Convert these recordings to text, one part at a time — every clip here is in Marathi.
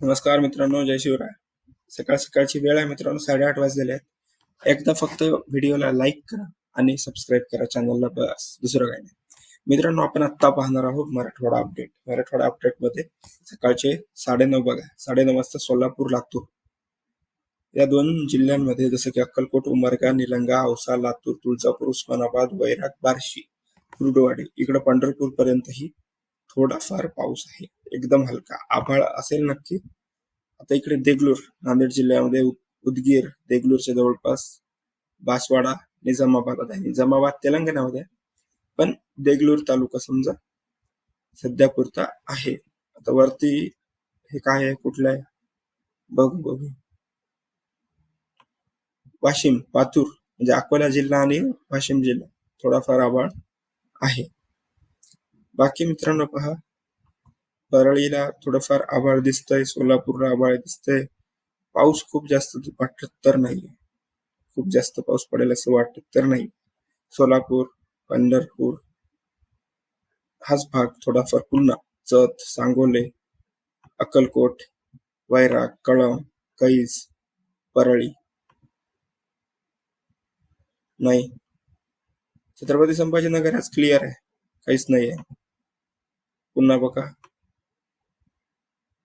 नमस्कार मित्रांनो जय शिवराय. सकाळ सकाळची वेळ आहे मित्रांनो साडेआठ वाजलेले आहेत. एकदा फक्त व्हिडिओला लाईक करा आणि सबस्क्राईब करा चॅनलला बस. दुसरं काही नाही. मित्रांनो आपण आत्ता पाहणार आहोत मराठवाडा अपडेट. मराठवाडा अपडेटमध्ये सकाळचे साडेनऊ बघा. साडेनऊ वाजता सोलापूर लातूर. या दोन जिल्ह्यांमध्ये जसं की अक्कलकोट उमरगा निलंगा औसा लातूर तुळजापूर उस्मानाबाद वैराग बार्शी कुर्डवाडी इकडं पंढरपूर पर्यंतही थोडाफार पाऊस आहे. एकदम हलका. आभाळ असेल नक्की. आता इकडे देगलूर नांदेड जिल्ह्यामध्ये उ- उदगीर देगलूरच्या जवळपास बासवाडा निजामाबाद. आहे निजामाबाद तेलंगणामध्ये पण देगलूर तालुका समजा सध्या पुरता आहे. आता वरती हे काय आहे? कुठलं आहे? बघू बघू. वाशिम पातूर म्हणजे अकोला जिल्हा आणि वाशिम जिल्हा. थोडाफार आभाळ आहे. बाकी मित्रांनो पहा परळीला थोडंफार आभाळ दिसतंय सोलापूरला आभाळ दिसतंय. पाऊस खूप जास्त वाटत तर नाहीये. खूप जास्त पाऊस पडेल असं वाटत तर नाही सोलापूर पंढरपूर हाच भाग थोडाफार पुन्हा. जत सांगोले अक्कलकोट वैराग कळम कैज परळी. नाही. छत्रपती संभाजीनगर आज क्लिअर आहे. काहीच नाही आहे पुन्हा बघा.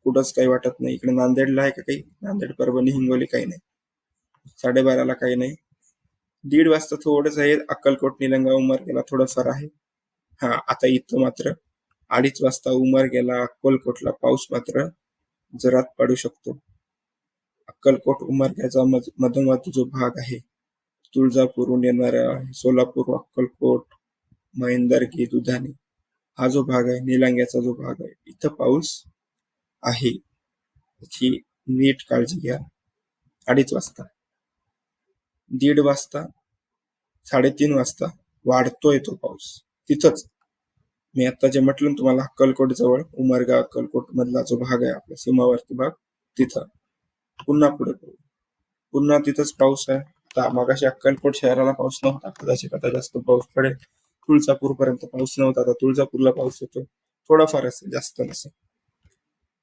कुठंच काही वाटत नाही. इकडे नांदेडला आहे का काही? नांदेड परभणी हिंगोली काही नाही. साडेबाराला काही नाही. दीड वाजता थोडंच आहे. अक्कलकोट निलंगा उमर गेला थोडंफार आहे. हा आता इथं मात्र अडीच वाजता उमर गेला अक्कलकोटला पाऊस मात्र जरात पडू शकतो. अक्कलकोट उमरग्याचा मध मधोमध जो भाग आहे तुळजापूरहून येणारा सोलापूर अक्कलकोट महेंदरगी दुधाने हा जो भाग आहे निलांग्याचा जो भाग आहे इथं पाऊस आहे. याची नीट काळजी घ्या. अडीच वाजता. दीड वाजता साडेतीन वाजता वाढतोय तो पाऊस. तिथंच. मी आता जे म्हटलं तुम्हाला अक्कलकोट जवळ उमरगा अक्कलकोट मधला जो भाग आहे आपला सीमावर्ती भाग तिथं. पुन्हा पुढे पाहू पुन्हा तिथंच पाऊस आहे. आता मागाशी अक्कलकोट शहराला पाऊस नव्हता. कदाचित आता जास्त पाऊस पडेल. तुळजापूर पर्यंत पाऊस नव्हता. आता तुळजापूरला पाऊस येतो थोडाफार असेल जास्त नसेल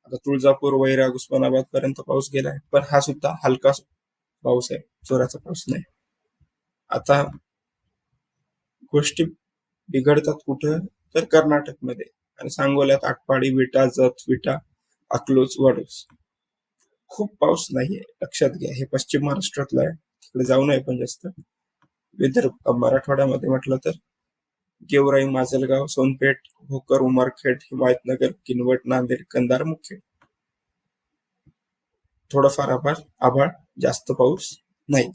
आता तुळजापूर वैराग उस्मानाबाद पर्यंत पाऊस गेलाय. पण हा सुद्धा हलका पाऊस आहे. जोराचा पाऊस नाही. आता गोष्टी बिघडतात कुठं? तर कर्नाटकमध्ये. आणि सांगोल्यात आटपाडी विटा जत विटा अकलोज वाडूस खूप पाऊस नाहीये. लक्षात घ्या. हे पश्चिम महाराष्ट्रातलं आहे. तिकडे जाऊ नये पण जास्त. विदर्भ मराठवाड्यामध्ये म्हटलं तर गेवराई माजलगाव सोनपेठ भोकर उमरखेड हिमायतनगर किनवट नांदेड कंधार मुखेड थोडंफार आभाळ आभाळ. जास्त पाऊस नाही.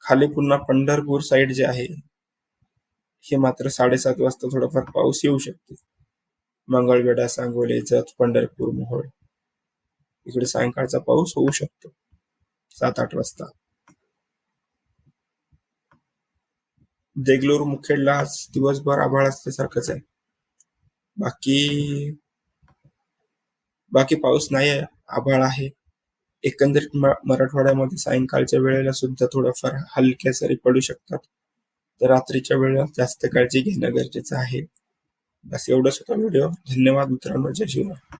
खाली पुन्हा पंढरपूर साइड जे आहे हे मात्र साडेसात वाजता थोडाफार पाऊस येऊ शकते. मंगळवेढा सांगोले जत पंढरपूर मोहोळ. इकडे सायंकाळचा पाऊस होऊ शकतो. सात आठ वाजता. देगलूर मुखेडला आज दिवसभर आभाळ असल्यासारखंच आहे. बाकी बाकी पाऊस नाही आहे आभाळ आहे. एकंदरीत म- मराठवाड्यामध्ये सायंकाळच्या वेळेला सुद्धा थोडंफार हलक्या सरी पडू शकतात. तर रात्रीच्या वेळेला जास्त काळजी घेणं गरजेचं आहे. बस एवढंच होता व्हिडिओ. धन्यवाद मित्रांनो. जय शिवराय.